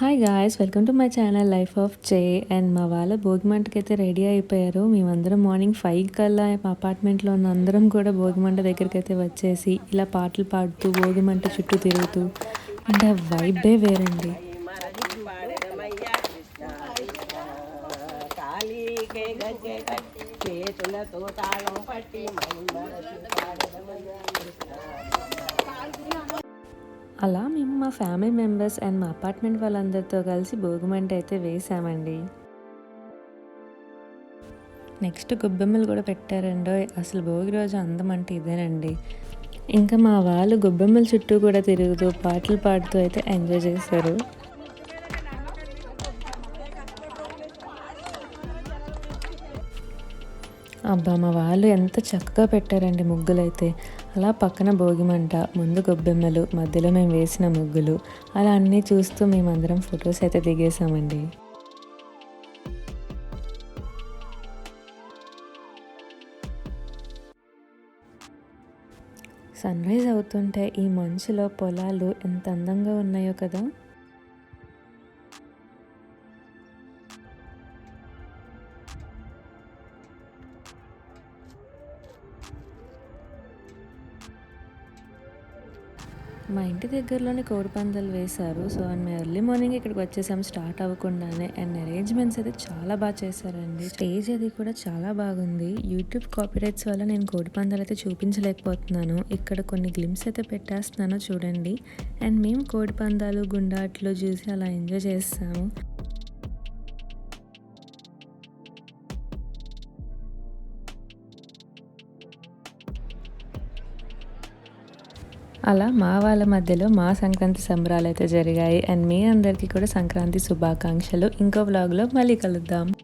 Hi guys welcome to my channel life of చే and మా వాళ్ళ భోగిమంటకి అయితే రెడీ అయిపోయారు. మేమందరం మార్నింగ్ ఫైవ్ కల్లా మా అపార్ట్మెంట్లో ఉన్న అందరం కూడా భోగిమంట దగ్గరికి అయితే వచ్చేసి ఇలా పాటలు పాడుతూ భోగిమంట చుట్టూ తిరుగుతూ అండ్ ఆ వైబే వేరండి. చేతులతో తాళం పట్టి అలా మేము మా ఫ్యామిలీ మెంబర్స్ అండ్ మా అపార్ట్మెంట్ వాళ్ళందరితో కలిసి భోగిమంట అయితే వేసామండి. నెక్స్ట్ గొబ్బెమ్మలు కూడా పెట్టారండో అసలు భోగి రోజు అందం అంటే ఇదేనండి. ఇంకా మా వాళ్ళు గొబ్బెమ్మల చుట్టూ కూడా తిరుగుతూ పాటలు పాడుతూ అయితే ఎంజాయ్ చేశారు. అబ్బా మా వాళ్ళు ఎంత చక్కగా పెట్టారండి ముగ్గులైతే. అలా పక్కన భోగిమంట ముందు గొబ్బెమ్మలు మధ్యలో మేము వేసిన ముగ్గులు. అలా అన్నీ చూస్తూ మేమందరం ఫొటోస్ అయితే దిగేసామండి సన్ రైజ్ అవుతుంటే ఈ మంచులో పొలాలు ఎంత అందంగా ఉన్నాయో కదా. మా ఇంటి దగ్గరలోనే కోడిపందాలు వేశారు. సో అండ్ మేము ఎర్లీ మార్నింగ్ ఇక్కడికి వచ్చేసాం స్టార్ట్ అవ్వకుండానే అండ్ అరేంజ్మెంట్స్ అయితే చాలా బాగా చేశారండి. స్టేజ్ అది కూడా చాలా బాగుంది. యూట్యూబ్ కాపీరైట్స్ వల్ల నేను కోడిపందాలు అయితే చూపించలేకపోతున్నాను. ఇక్కడ కొన్ని గ్లిమ్స్ అయితే పెట్టేస్తున్నాను చూడండి. అండ్ మేము కోడిపందాలు గుండాట్లు చూసి అలా ఎంజాయ్ చేస్తాము అలా మా వాళ్ళ మధ్యలో మా సంక్రాంతి సంబరాలు అయితే జరిగాయి. అండ్ మీ అందరికీ కూడా సంక్రాంతి శుభాకాంక్షలు. ఇంకో బ్లాగ్లో మళ్ళీ కలుద్దాం.